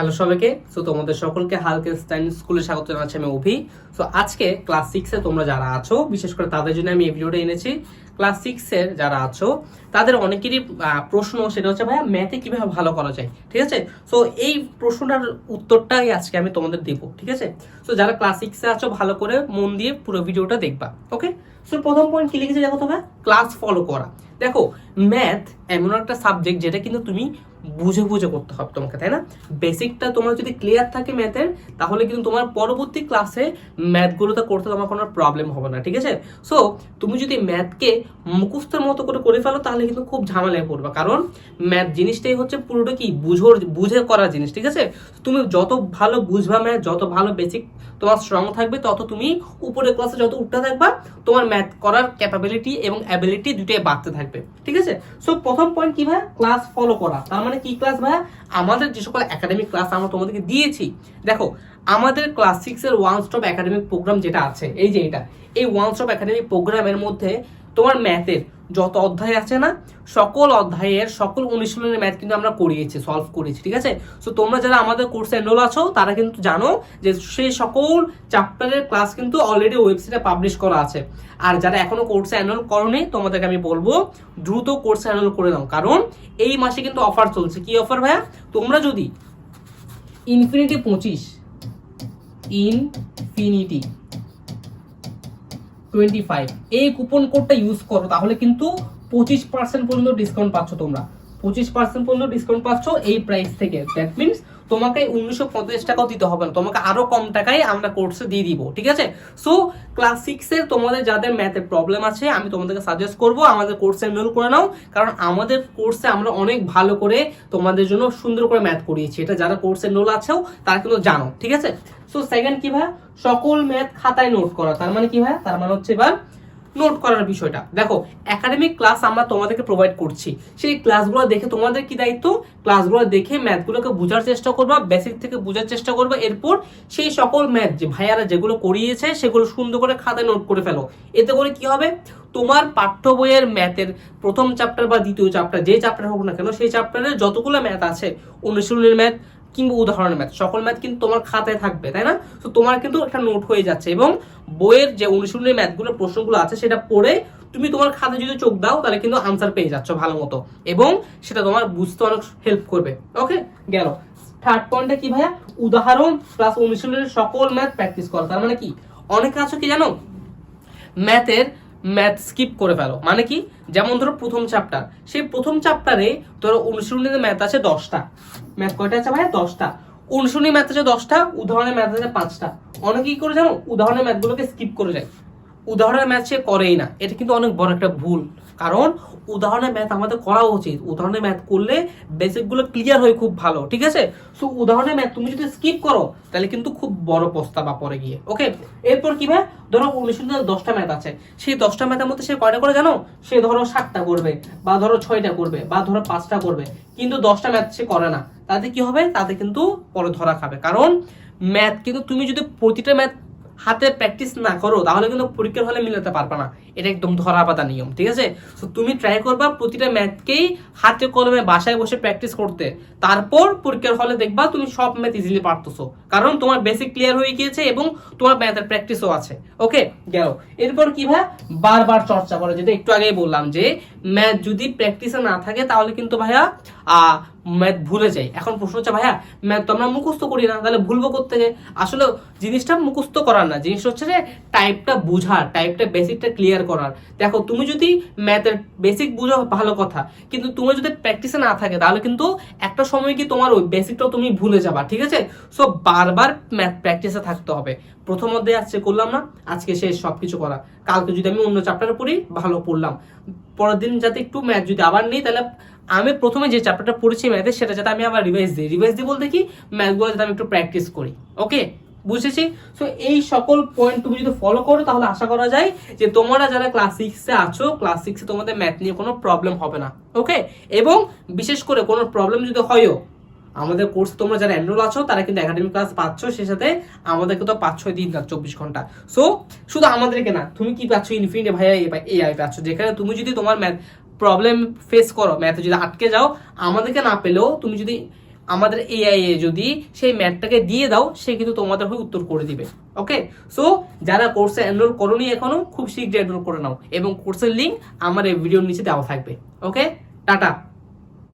Hello সবাইকে। So তোমাদের সকলকে হালকে স্টাইন স্কুলে স্বাগত জানাচ্ছি আমি অভি। সো আজকে ক্লাস সিক্সে তোমরা যারা আছো, বিশেষ করে তাদের জন্য আমি এই ভিডিওটা এনেছি। ক্লাস সিক্সের যারা আছো, তাদের অনেকেরই প্রশ্ন সেটা হচ্ছে, ভাইয়া ম্যাথে কীভাবে ভালো করা যায়? ঠিক আছে? সো এই প্রশ্নটার উত্তরটাই আজকে আমি তোমাদের দেবো, ঠিক আছে? সো যারা ক্লাস সিক্সে আছো, ভালো করে মন দিয়ে পুরো ভিডিওটা দেখবা ওকে সো প্রথম পয়েন্ট কি লিখেছে দেখো তো ক্লাস ফলো করা। দেখো ম্যাথ এমন একটা সাবজেক্ট যেটা কিন্তু তুমি বুঝে বুঝে করতে হবে তোমাকে, তাই না? বেসিকটা তোমার যদি ক্লিয়ার থাকে ম্যাথের তাহলে কিন্তু তোমার পরবর্তী ক্লাসে ম্যাথগুলোতে করতে তোমার কোনো প্রবলেম হবে না, ঠিক আছে? সো তুমি যদি ম্যাথকে মুখস্থের মতো করে করে ফেলো, তাহলে কিন্তু খুব ঝামেলায় পড়বে। কারণ ম্যাথ জিনিসটাই হচ্ছে পুরোটা কি? বুঝোর, বুঝে করার জিনিস, ঠিক আছে? তুমি যত ভালো বুঝবা ম্যাথ যত ভালো বেসিক তোমার স্ট্রং থাকবে, তত তুমি উপরের ক্লাসে যত উঠতে থাকবা, তোমার ম্যাথ করার ক্যাপাবিলিটি এবং অ্যাবিলিটি দুটোই বাড়তে থাকবে। ঠিক আছে? সো প্রথম পয়েন্ট কি ভাই ক্লাস ফলো করা। তার মানে কি ক্লাস ভাই আমাদের যে সকল একাডেমিক ক্লাস আমরা তোমাদেরকে দিয়েছি, দেখো, আমাদের ক্লাস সিক্স এর ওয়ান স্টপ একাডেমিক প্রোগ্রাম যেটা আছে, এই যে এটা, এই ওয়ান স্টপ একাডেমিক প্রোগ্রামের মধ্যে তোমার ম্যাথের যত অধ্যায় আছে না, সকল অধ্যায়ের সকল অনুশীলনের ম্যাথ কিন্তু আমরা করিয়েছি সলভ করেছি ঠিক আছে? সো তোমরা যারা আমাদের কোর্সে এনরোল আছো, তারা কিন্তু জানো যে সেই সকল চ্যাপ্টারের ক্লাস কিন্তু অলরেডি ওয়েবসাইটে পাবলিশ করা আছে। আর যারা এখনও কোর্সে এনরোল করনি, তোমাদেরকে আমি বলব, দ্রুত কোর্সে এনরোল করে নাও। কারণ এই মাসে কিন্তু অফার চলছে। কি অফার ভাইয়া? তোমরা যদি ইনফিনিটি পঁচিশ ইনফিনিটি টোয়েন্টি ফাইভ এই কুপন কোডটা ইউজ করো, তাহলে কিন্তু পঁচিশ পার্সেন্ট পর্যন্ত ডিসকাউন্ট পাচ্ছ তোমরা। পঁচিশ পার্সেন্ট পর্যন্ত ডিসকাউন্ট পাচ্ছ এই প্রাইস থেকে। দ্যাট মিনস তোমাকে উনিশশো পঞ্চাশ টাকাও দিতে হবে না। তোমাকে আরও কম টাকায় আমরা কোর্সে দিয়ে দিব, ঠিক আছে? সো ক্লাস সিক্সের তোমাদের যাদের ম্যাথের প্রবলেম আছে, আমি তোমাদেরকে সাজেস্ট করব, আমাদের কোর্সে এনরোল করে নাও। কারণ আমাদের কোর্সে আমরা অনেক ভালো করে তোমাদের জন্য সুন্দর করে ম্যাথ করিয়েছি। এটা যারা কোর্সে এনরোল আছেও, তারা কিন্তু জানো, ঠিক আছে? সো সেকেন্ড কি ভাই সকল ম্যাথ খাতায় নোট করা। তার মানে কি ভাই তার মানে হচ্ছে এবার নোট করার বিষয়টা। দেখো একাডেমিক ক্লাস আমরা তোমাদেরকে প্রোভাইড করছি। সেই ক্লাসগুলো দেখে তোমাদের কি দায়িত্ব? ক্লাসগুলো দেখে ম্যাথগুলোকে বোঝার চেষ্টা করবা বেসিক থেকে বোঝার চেষ্টা করবা, এরপর সেই সকল ম্যাথ যে ভাইয়ারা যেগুলো করিয়েছে, সেগুলো সুন্দর করে খাতায় নোট করে ফেলো। এতে করে কি হবে? তোমার পাঠ্য বইয়ের ম্যাথের প্রথম চ্যাপ্টার বা দ্বিতীয় চ্যাপ্টার যে চ্যাপ্টার হোক না কেন, সেই চ্যাপ্টারের যতগুলো ম্যাথ আছে, অনুশীলনের ম্যাথ কিংবা উদাহরণের ম্যাথ সকল ম্যাথ কিন্তু তোমার খাতায় থাকবে, তাই না? তো তোমার কিন্তু একটা নোট হয়ে যাচ্ছে এবং বইয়ের যে অনুশীলনের ম্যাথগুলো প্রশ্নগুলো আছে, সেটা পড়ে তুমি তোমার খাতে যদি চোখ দাও, তাহলে কিন্তু আনসার পেয়ে যাচ্ছ ভালো মতো এবং সেটা তোমার বুঝতে অনেক হেল্প করবে। ওকে গেল। থার্ড পয়েন্টটা কি ভাইয়া? উদাহরণ প্লাস অনুশীলনের সকল ম্যাথ প্র্যাকটিস করা। তার মানে কি? অনেকে আছো কি জানো? ম্যাথের ম্যাথ স্কিপ করে ফেলো। মানে কি? যেমন ধরো প্রথম চ্যাপ্টার সেই প্রথম চ্যাপ্টারে ধরো অনুশীলনীতে ম্যাথ আছে দশটা। ম্যাথ কয়টা আছে ভাই দশটা। অনুশীলনী ম্যাথ আছে দশটা উদাহরণের ম্যাথ আছে পাঁচটা। অনেকে কি করে জানো? উদাহরণের ম্যাথগুলোকে স্কিপ করে যায়। উদাহরণের ম্যাথ সে করেই না। এটা কিন্তু অনেক বড় একটা ভুল। কারণ উদাহরণের ম্যাথ আমাদের করা উচিত। উদাহরণের ম্যাথ করলে বেসিকগুলো ক্লিয়ার হয় খুব ভালো, ঠিক আছে? সো উদাহরণের ম্যাথ তুমি যদি স্কিপ করো, তাহলে কিন্তু খুব বড় প্রস্তাবা পরে গিয়ে ওকে এরপর কি ভাই ধরো অনুশীলনের দশটা ম্যাথ আছে। সেই দশটা ম্যাথের মধ্যে সে কয়টা করে জানো? সে ধরো সাতটা করবে, বা ধরো ছয়টা করবে, বা ধরো পাঁচটা করবে। কিন্তু দশটা ম্যাথ সে করে না। তাতে কি হবে? তাতে কিন্তু পরে ধরা খাবে। কারণ ম্যাথ কিন্তু তুমি যদি প্রতিটা ম্যাথ হাতে প্র্যাকটিস না করো, তাহলে কিন্তু পরীক্ষার হলে মিলাতে পারবে না। এটা একদম ধরা পাতা নিয়ম, ঠিক আছে? তো তুমি ট্রাই করবা প্রতিটা ম্যাথকেই হাতে কলমে বাসায় বসে প্র্যাকটিস করতে। তারপর পরীক্ষার হলে দেখবা তুমি সব ম্যাথ ইজিলি পারতেছো। কারণ তোমার বেসিক ক্লিয়ার হয়ে গিয়েছে এবং তোমার ম্যাথের প্র্যাকটিসও আছে। ওকে গেল এরপর কি ভাই? বারবার চর্চা করে, যেটা একটু আগেই বললাম যে ম্যাথ যদি প্র্যাকটিসে না থাকে, তাহলে কিন্তু ভাইয়া ম্যাথ ভুলে যাই। এখন প্রশ্ন হচ্ছে, ভাইয়া, ম্যাথ তো আমরা মুখস্থ করি না, তাহলে ভুলবো করতে যাই আসলে জিনিসটা মুখস্থ করার না। জিনিসটা হচ্ছে যে টাইপটা বোঝার টাইপটা বেসিকটা ক্লিয়ার করার। দেখো, তুমি যদি ম্যাথের বেসিক বুঝো, ভালো কথা। কিন্তু তুমি যদি প্র্যাকটিসে না থাকে, তাহলে কিন্তু একটা সময় কি তোমার ওই বেসিকটাও তুমি ভুলে যাবা, ঠিক আছে? সো বারবার ম্যাথ প্র্যাকটিসে থাকতে হবে। প্রথম অধ্যায় আজকে করলাম না, আজকে শেষ সব কিছু করা। কালকে যদি আমি অন্য চ্যাপ্টারে পড়ি, ভালো পড়লাম। পরের দিন যাতে একটু ম্যাথ যদি আবার নেই, তাহলে আমি প্রথমে যে চ্যাপ্টারটা পড়েছি ম্যাথে সেটা যাতে আমি আবার রিভাইজ দিই। রিভাইজ দিই বলতে কি ম্যাথগুলো যাতে আমি একটু প্র্যাকটিস করি। ওকে বুঝেছি? সো এই সকল পয়েন্ট তুমি যদি ফলো করো, তাহলে আশা করা যায় যে তোমরা যারা ক্লাস সিক্সে আছো ক্লাস সিক্সে তোমাদের ম্যাথ নিয়ে কোনো প্রবলেম হবে না। ওকে এবং বিশেষ করে কোনো প্রবলেম যদি হয়ও আমাদের কোর্স তোমরা যারা এনরোল আছো, তারা কিন্তু একাডেমিক ক্লাস পাচ্ছ সে সাথে আমাদেরকে তো পাচ্ছ দিন রাত চব্বিশ ঘণ্টা। সো শুধু আমাদেরকে না, তুমি কি পাচ্ছ ইনফিনিটি ভাইয়া এআই পাচ্ছ। যেখানে তুমি যদি তোমার ম্যাথ প্রবলেম ফেস করো ম্যাথে যদি আটকে যাও, আমাদেরকে না পেলেও তুমি যদি আমাদের এআই এ যদি সেই ম্যাথটাকে দিয়ে দাও, সে কিন্তু তোমাদের হয়ে উত্তর করে দিবে। ওকে সো যারা কোর্সে এনরোল করোনি এখনও, খুব শীঘ্রই এনরোল করে নাও। এবং কোর্সের লিঙ্ক আমার এই ভিডিওর নিচে দেওয়া থাকবে। ওকে টাটা